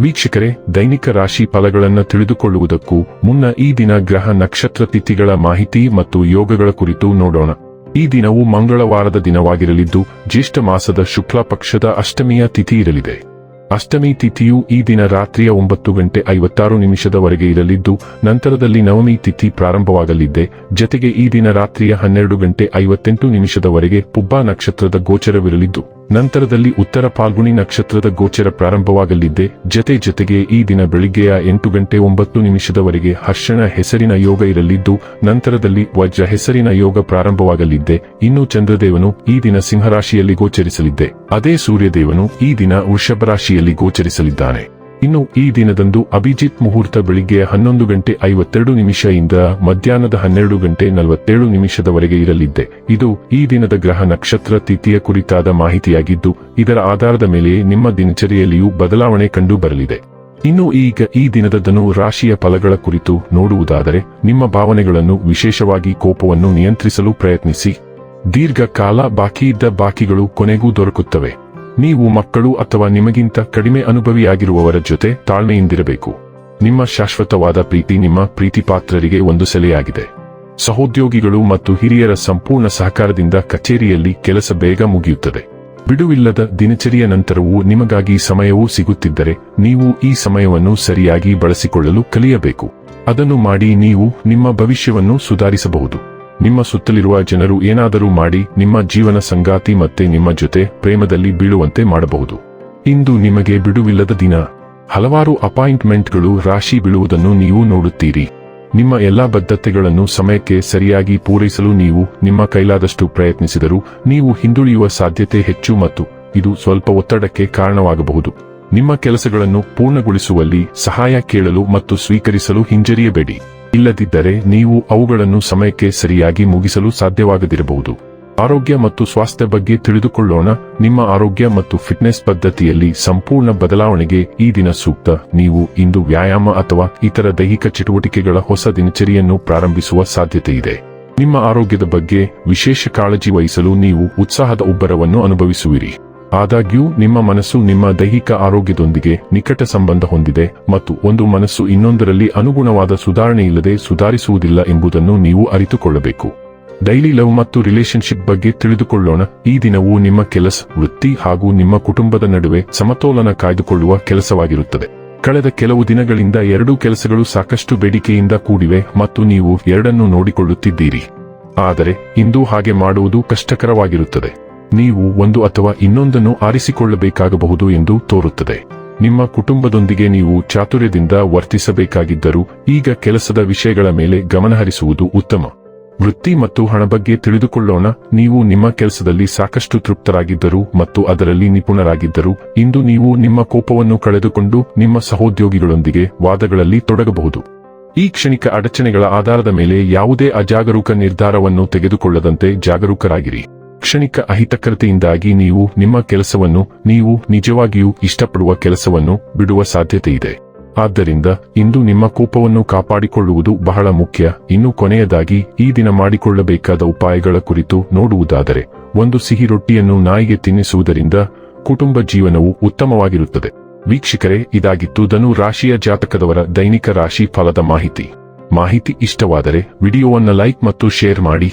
ವೀಕ್ಷಕರೇ, ದೈನಿಕ ರಾಶಿ ಫಲಗಳನ್ನು ತಿಳಿದುಕೊಳ್ಳುವುದಕ್ಕೂ ಮುನ್ನ ಈ ದಿನ ಗ್ರಹ ನಕ್ಷತ್ರ ತಿಥಿಗಳ ಮಾಹಿತಿ ಮತ್ತು ಯೋಗಗಳ ಕುರಿತು ನೋಡೋಣ. ಈ ದಿನವು ಮಂಗಳವಾರದ ದಿನವಾಗಿರಲಿದ್ದು, ಜ್ಯೇಷ್ಠ ಮಾಸದ ಶುಕ್ಲ ಪಕ್ಷದ ಅಷ್ಟಮಿಯ ತಿಥಿ ಇರಲಿದೆ. ಅಷ್ಟಮಿ ತಿಥಿಯು ಈ ದಿನ ರಾತ್ರಿಯ ಒಂಬತ್ತು ಗಂಟೆ ಐವತ್ತಾರು ನಿಮಿಷದವರೆಗೆ ಇರಲಿದ್ದು, ನಂತರದಲ್ಲಿ ನವಮಿ ತಿಥಿ ಪ್ರಾರಂಭವಾಗಲಿದ್ದೆ. ಜತೆಗೆ ಈ ದಿನ ರಾತ್ರಿಯ ಹನ್ನೆರಡು ಗಂಟೆ ಐವತ್ತೆಂಟು ನಿಮಿಷದವರೆಗೆ ಪುಬ್ಬಾ ನಕ್ಷತ್ರದ ಗೋಚರವಿರಲಿದ್ದು. ನಂತರದಲ್ಲಿ ಉತ್ತರ ಪಾಲ್ಗುಣಿ ನಕ್ಷತ್ರದ ಗೋಚರ ಪ್ರಾರಂಭವಾಗಲಿದ್ದೆ ಜತೆ ಜತೆಗೆ ಈ ದಿನ ಬೆಳಿಗ್ಗೆಯ ಎಂಟು ಗಂಟೆ ಒಂಬತ್ತು ನಿಮಿಷದವರೆಗೆ ಹರ್ಷಣ ಹೆಸರಿನ ಯೋಗ ಇರಲಿದ್ದು, ನಂತರದಲ್ಲಿ ವಜ್ರ ಹೆಸರಿನ ಯೋಗ ಪ್ರಾರಂಭವಾಗಲಿದ್ದೆ ಇನ್ನು ಚಂದ್ರದೇವನು ಈ ದಿನ ಸಿಂಹರಾಶಿಯಲ್ಲಿ ಗೋಚರಿಸಲಿದ್ದೆ ಅದೇ ಸೂರ್ಯದೇವನು ಈ ದಿನ ವೃಷಭ ರಾಶಿಯಲ್ಲಿ ಗೋಚರಿಸಲಿದ್ದಾನೆ. ಇನ್ನು ಈ ದಿನದಂದು ಅಭಿಜಿತ್ ಮುಹೂರ್ತ ಬೆಳಿಗ್ಗೆ ಹನ್ನೊಂದು ಗಂಟೆ ಐವತ್ತೆರಡು ನಿಮಿಷದಿಂದ ಮಧ್ಯಾಹ್ನದ ಹನ್ನೆರಡು ಗಂಟೆ ನಲವತ್ತೇಳು ನಿಮಿಷದವರೆಗೆ ಇರಲಿದ್ದೆ. ಇದು ಈ ದಿನದ ಗ್ರಹ ನಕ್ಷತ್ರ ತಿಥಿಯ ಕುರಿತಾದ ಮಾಹಿತಿಯಾಗಿದ್ದು, ಇದರ ಆಧಾರದ ಮೇಲೆ ನಿಮ್ಮ ದಿನಚರಿಯಲ್ಲಿಯೂ ಬದಲಾವಣೆ ಕಂಡು ಬರಲಿದೆ ಇನ್ನು ಈಗ ಈ ದಿನದ ಧನು ರಾಶಿಯ ಫಲಗಳ ಕುರಿತು ನೋಡುವುದಾದರೆ, ನಿಮ್ಮ ಭಾವನೆಗಳನ್ನು ವಿಶೇಷವಾಗಿ ಕೋಪವನ್ನು ನಿಯಂತ್ರಿಸಲು ಪ್ರಯತ್ನಿಸಿ. ದೀರ್ಘಕಾಲ ಬಾಕಿಯಿದ್ದ ಬಾಕಿಗಳು ಕೊನೆಗೂ ದೊರಕುತ್ತವೆ. ನೀವು ಮಕ್ಕಳು ಅಥವಾ ನಿಮಗಿಂತ ಕಡಿಮೆ ಅನುಭವಿಯಾಗಿರುವವರ ಜೊತೆ ತಾಳ್ಮೆಯಿಂದಿರಬೇಕು. ನಿಮ್ಮ ಶಾಶ್ವತವಾದ ಪ್ರೀತಿ ನಿಮ್ಮ ಪ್ರೀತಿಪಾತ್ರರಿಗೆ ಒಂದು ಸೆಲೆಯಾಗಿದೆ. ಸಹೋದ್ಯೋಗಿಗಳು ಮತ್ತು ಹಿರಿಯರ ಸಂಪೂರ್ಣ ಸಹಕಾರದಿಂದ ಕಚೇರಿಯಲ್ಲಿ ಕೆಲಸ ಬೇಗ ಮುಗಿಯುತ್ತದೆ. ಬಿಡುವಿಲ್ಲದ ದಿನಚರಿಯ ನಂತರವೂ ನಿಮಗಾಗಿ ಸಮಯವೂ ಸಿಗುತ್ತಿದ್ದರೆ ನೀವು ಈ ಸಮಯವನ್ನು ಸರಿಯಾಗಿ ಬಳಸಿಕೊಳ್ಳಲು ಕಲಿಯಬೇಕು. ಅದನ್ನು ಮಾಡಿ ನೀವು ನಿಮ್ಮ ಭವಿಷ್ಯವನ್ನು ಸುಧಾರಿಸಬಹುದು. ನಿಮ್ಮ ಸುತ್ತಲಿರುವ ಜನರು ಏನಾದರೂ ಮಾಡಿ, ನಿಮ್ಮ ಜೀವನ ಸಂಗಾತಿ ಮತ್ತೆ ನಿಮ್ಮ ಜೊತೆ ಪ್ರೇಮದಲ್ಲಿ ಬೀಳುವಂತೆ ಮಾಡಬಹುದು. ಇಂದು ನಿಮಗೆ ಬಿಡುವಿಲ್ಲದ ದಿನ. ಹಲವಾರು ಅಪಾಯಿಂಟ್ಮೆಂಟ್ಗಳು ರಾಶಿ ಬೀಳುವುದನ್ನು ನೀವು ನೋಡುತ್ತೀರಿ. ನಿಮ್ಮ ಎಲ್ಲಾ ಬದ್ಧತೆಗಳನ್ನು ಸಮಯಕ್ಕೆ ಸರಿಯಾಗಿ ಪೂರೈಸಲು ನೀವು ನಿಮ್ಮ ಕೈಲಾದಷ್ಟು ಪ್ರಯತ್ನಿಸಿದರೂ ನೀವು ಹಿಂದುಳಿಯುವ ಸಾಧ್ಯತೆ ಹೆಚ್ಚು ಮತ್ತು ಇದು ಸ್ವಲ್ಪ ಒತ್ತಡಕ್ಕೆ ಕಾರಣವಾಗಬಹುದು. ನಿಮ್ಮ ಕೆಲಸಗಳನ್ನು ಪೂರ್ಣಗೊಳಿಸುವಲ್ಲಿ ಸಹಾಯ ಕೇಳಲು ಮತ್ತು ಸ್ವೀಕರಿಸಲು ಹಿಂಜರಿಯಬೇಡಿ. ಇಲ್ಲದಿದ್ದರೆ ನೀವು ಅವುಗಳನ್ನು ಸಮಯಕ್ಕೆ ಸರಿಯಾಗಿ ಮುಗಿಸಲು ಸಾಧ್ಯವಾಗದಿರಬಹುದು. ಆರೋಗ್ಯ ಮತ್ತು ಸ್ವಾಸ್ಥ್ಯ ಬಗ್ಗೆ ತಿಳಿದುಕೊಳ್ಳೋಣ. ನಿಮ್ಮ ಆರೋಗ್ಯ ಮತ್ತು ಫಿಟ್ನೆಸ್ ಪದ್ಧತಿಯಲ್ಲಿ ಸಂಪೂರ್ಣ ಬದಲಾವಣೆಗೆ ಈ ದಿನ ಸೂಕ್ತ. ನೀವು ಇಂದು ವ್ಯಾಯಾಮ ಅಥವಾ ಇತರ ದೈಹಿಕ ಚಟುವಟಿಕೆಗಳ ಹೊಸ ದಿನಚರಿಯನ್ನು ಪ್ರಾರಂಭಿಸುವ ಸಾಧ್ಯತೆ ಇದೆ. ನಿಮ್ಮ ಆರೋಗ್ಯದ ಬಗ್ಗೆ ವಿಶೇಷ ಕಾಳಜಿ ವಹಿಸಲು ನೀವು ಉತ್ಸಾಹದ ಉಬ್ಬರವನ್ನು ಅನುಭವಿಸುವಿರಿ. ಆದಾಗ್ಯೂ, ನಿಮ್ಮ ಮನಸ್ಸು ನಿಮ್ಮ ದೈಹಿಕ ಆರೋಗ್ಯದೊಂದಿಗೆ ನಿಕಟ ಸಂಬಂಧ ಹೊಂದಿದೆ ಮತ್ತು ಒಂದು ಮನಸ್ಸು ಇನ್ನೊಂದರಲ್ಲಿ ಅನುಗುಣವಾದ ಸುಧಾರಣೆಯಿಲ್ಲದೆ ಸುಧಾರಿಸುವುದಿಲ್ಲ ಎಂಬುದನ್ನು ನೀವು ಅರಿತುಕೊಳ್ಳಬೇಕು. ಡೈಲಿ ಲವ್ ಮತ್ತು ರಿಲೇಶನ್ಶಿಪ್ ಬಗ್ಗೆ ತಿಳಿದುಕೊಳ್ಳೋಣ. ಈ ದಿನವು ನಿಮ್ಮ ಕೆಲಸ, ವೃತ್ತಿ ಹಾಗೂ ನಿಮ್ಮ ಕುಟುಂಬದ ನಡುವೆ ಸಮತೋಲನ ಕಾಯ್ದುಕೊಳ್ಳುವ ಕೆಲಸವಾಗಿರುತ್ತದೆ. ಕಳೆದ ಕೆಲವು ದಿನಗಳಿಂದ ಎರಡೂ ಕೆಲಸಗಳು ಸಾಕಷ್ಟು ಬೇಡಿಕೆಯಿಂದ ಕೂಡಿವೆ ಮತ್ತು ನೀವು ಎರಡನ್ನೂ ನೋಡಿಕೊಳ್ಳುತ್ತಿದ್ದೀರಿ. ಆದರೆ, ಇಂದು ಹಾಗೆ ಮಾಡುವುದು ಕಷ್ಟಕರವಾಗಿರುತ್ತದೆ. ನೀವು ಒಂದು ಅಥವಾ ಇನ್ನೊಂದನ್ನು ಆರಿಸಿಕೊಳ್ಳಬೇಕಾಗಬಹುದು ಎಂದು ತೋರುತ್ತದೆ. ನಿಮ್ಮ ಕುಟುಂಬದೊಂದಿಗೆ ನೀವು ಚಾತುರ್ಯದಿಂದ ವರ್ತಿಸಬೇಕಾಗಿದ್ದರೂ ಈಗ ಕೆಲಸದ ವಿಷಯಗಳ ಮೇಲೆ ಗಮನಹರಿಸುವುದು ಉತ್ತಮ. ವೃತ್ತಿ ಮತ್ತು ಹಣ ಬಗ್ಗೆ ತಿಳಿದುಕೊಳ್ಳೋಣ. ನೀವು ನಿಮ್ಮ ಕೆಲಸದಲ್ಲಿ ಸಾಕಷ್ಟು ತೃಪ್ತರಾಗಿದ್ದರು ಮತ್ತು ಅದರಲ್ಲಿ ನಿಪುಣರಾಗಿದ್ದರು ಇಂದು ನೀವು ನಿಮ್ಮ ಕೋಪವನ್ನು ಕಳೆದುಕೊಂಡು ನಿಮ್ಮ ಸಹೋದ್ಯೋಗಿಗಳೊಂದಿಗೆ ವಾದಗಳಲ್ಲಿ ತೊಡಗಬಹುದು. ಈ ಕ್ಷಣಿಕ ಅಡಚಣೆಗಳ ಆಧಾರದ ಮೇಲೆ ಯಾವುದೇ ಅಜಾಗರೂಕ ನಿರ್ಧಾರವನ್ನು ತೆಗೆದುಕೊಳ್ಳದಂತೆ ಜಾಗರೂಕರಾಗಿರಿ. ಕ್ಷಣಿಕ ಅಹಿತಕರತೆಯಿಂದಾಗಿ ನೀವು ನಿಮ್ಮ ಕೆಲಸವನ್ನು, ನೀವು ನಿಜವಾಗಿಯೂ ಇಷ್ಟಪಡುವ ಕೆಲಸವನ್ನು ಬಿಡುವ ಸಾಧ್ಯತೆ ಇದೆ ಆದ್ದರಿಂದ ಇಂದು ನಿಮ್ಮ ಕೋಪವನ್ನು ಕಾಪಾಡಿಕೊಳ್ಳುವುದು ಬಹಳ ಮುಖ್ಯ. ಇನ್ನು ಕೊನೆಯದಾಗಿ, ಈ ದಿನ ಮಾಡಿಕೊಳ್ಳಬೇಕಾದ ಉಪಾಯಗಳ ಕುರಿತು ನೋಡುವುದಾದರೆ, ಒಂದು ಸಿಹಿ ರೊಟ್ಟಿಯನ್ನು ನಾಯಿಗೆ ತಿನ್ನಿಸುವುದರಿಂದ ಕುಟುಂಬ ಜೀವನವು ಉತ್ತಮವಾಗಿರುತ್ತದೆ. ವೀಕ್ಷಕರೇ, ಇದಾಗಿತ್ತು ಧನು ರಾಶಿಯ ಜಾತಕದವರ ದೈನಿಕ ರಾಶಿ ಫಲದ ಮಾಹಿತಿ. ಮಾಹಿತಿ ಇಷ್ಟವಾದರೆ, ವಿಡಿಯೋವನ್ನು ಲೈಕ್ ಮತ್ತು ಶೇರ್ ಮಾಡಿ.